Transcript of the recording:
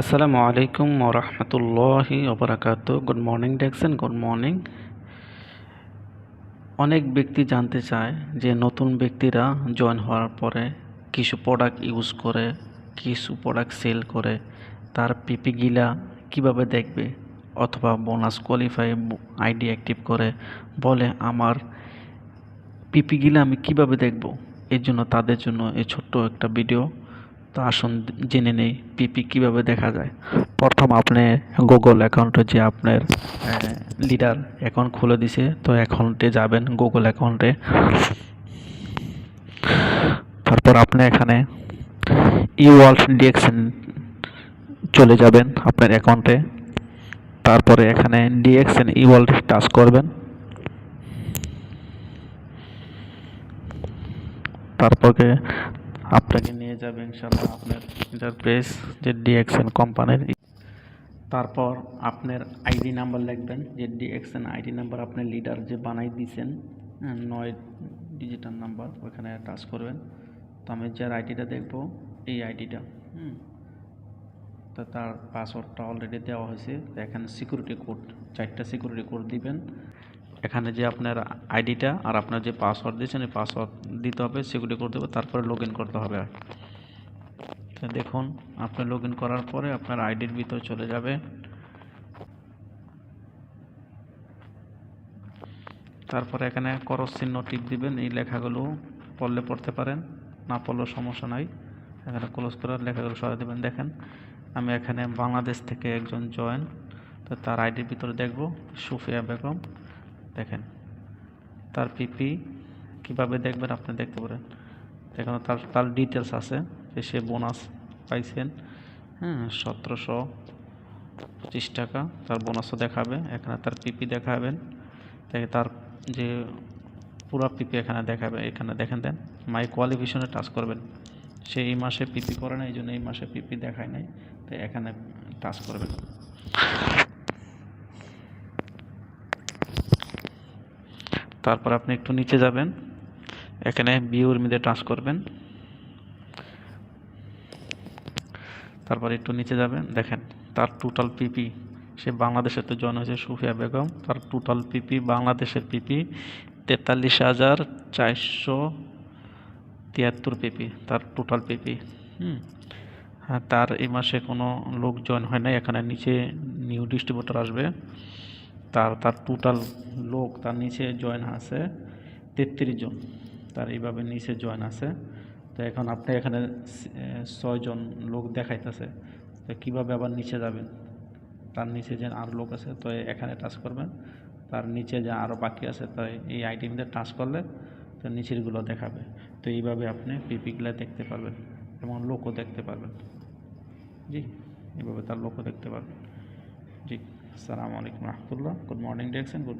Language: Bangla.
আসসালামু আলাইকুম ওরহমতুল্লাহি ওবরাকাত গুড মর্নিং দেখছেন গুড মর্নিং অনেক ব্যক্তি জানতে চায় যে নতুন ব্যক্তিরা জয়েন হওয়ার পরে কিছু প্রোডাক্ট ইউজ করে, কিছু প্রোডাক্ট সেল করে, তার পিপিগিলা কীভাবে দেখবে? অথবা বোনাস কোয়ালিফাই আইডি অ্যাক্টিভ করে, বলে আমার পিপিগিলা আমি কীভাবে দেখব? এর জন্য তাদের জন্য এই ছোট্ট একটা ভিডিও তো আসুন জেনে নেই পিপি কীভাবে দেখা যায়। প্রথম আপনি গুগল অ্যাকাউন্টে যে আপনার লিডার অ্যাকাউন্ট খুলে দিছে, তো অ্যাকাউন্টে যাবেন গুগল অ্যাকাউন্টে তারপর আপনি এখানে ই ডিএক্সএন চলে যাবেন আপনার অ্যাকাউন্টে তারপরে এখানে ডিএক্সএন ই টাচ করবেন। তারপরে আপনাকে নিয়ে যাবে ইনশাল্লাহ আপনার ইন্টারপ্রেস যে ডিএক্সএন কোম্পানির তারপর আপনার আইডি নাম্বার লিখবেন, যে ডিএক্সএন আইডি নাম্বার আপনার লিডার যে বানাই দিয়েছেন নয় ডিজিটাল নাম্বার ওখানে টাচ করবেন। তো আমি যার আইডিটা দেখব, এই আইডিটা হুম। তো তার পাসওয়ার্ডটা অলরেডি দেওয়া হয়েছে। এখানে সিকিউরিটি কোড চারটা সিকিউরিটি কোড দিবেন। এখানে যে আপনার আইডিটা আর আপনার যে পাসওয়ার্ড দিয়েছেন এই পাসওয়ার্ড দিতে হবে সিকিউরিটি কোড দেবে তারপরে লগ করতে হবে। দেখুন, আপনি লগ করার পরে আপনার আইডির ভিতর চলে যাবে। তারপরে এখানে করস চিহ্ন টিপ দিবেন, এই লেখাগুলো পড়লে পড়তে পারেন, না পড়লেও সমস্যা নাই। এখানে ক্লোজ করার লেখাগুলো সরাই দেবেন। দেখেন, আমি এখানে বাংলাদেশ থেকে একজন জয়েন তো তার আইডির ভিতরে দেখব, সুফিয়া বেগম। দেখেন, তার পিপি কীভাবে দেখবেন আপনি দেখতে পারেন? এখানে তার তার ডিটেলস আছে, যে সে বোনাস পাইছেন হ্যাঁ সতেরোশো পঁচিশ টাকা, তার বোনাসও দেখাবে, এখানে তার পিপি দেখাবেন, তাকে তার যে পুরা পিপি এখানে দেখাবে, এখানে দেখেন দেন মাই কোয়ালিফিকেশনে টাচ করবেন। সে এই মাসে পিপি করে না এই জন্য এই মাসে পিপি দেখায় নাই তাই এখানে টাচ করবেন। তারপর আপনি একটু নিচে যাবেন এখানে বিউর মধ্যে টাচ করবেন। তারপর একটু নিচে যাবেন, দেখেন তার টোটাল পিপি সে বাংলাদেশে তো জয়েন হয়েছে সুফিয়া বেগম, তার টোটাল পিপি বাংলাদেশের পিপি তেতাল্লিশ হাজার চারশো তিয়াত্তর পিপি তার টোটাল পিপি হুম। হ্যাঁ তার এই মাসে কোনো লোক জয়েন হয় নাই, এখানে নিচে নিউ ডিস্ট্রিবিউটর আসবে। তার তার টোটাল লোক তার নিচে জয়েন আছে তেত্রিশ জন। তার এইভাবে নিচে জয়েন আছে। তো এখন আপনি এখানে ছয়জন লোক দেখাইতেছে। তো কীভাবে আবার নিচে যাবেন? তার নিচে যে আরও লোক আছে, তো এখানে টাচ করবেন। তার নিচে যে আরও বাকি আছে, তো এই আইটেমদের টাচ করলে তো নিচেরগুলো দেখাবে। তো এইভাবে আপনি পিপিগুলো দেখতে পারবেন এবং লোকও দেখতে পারবেন। জি এভাবে তার লোকও দেখতে পারবেন। জি, আসসালামু আলাইকুম রহমতুল্লাহ। গুড মর্নিং দেখছেন গুড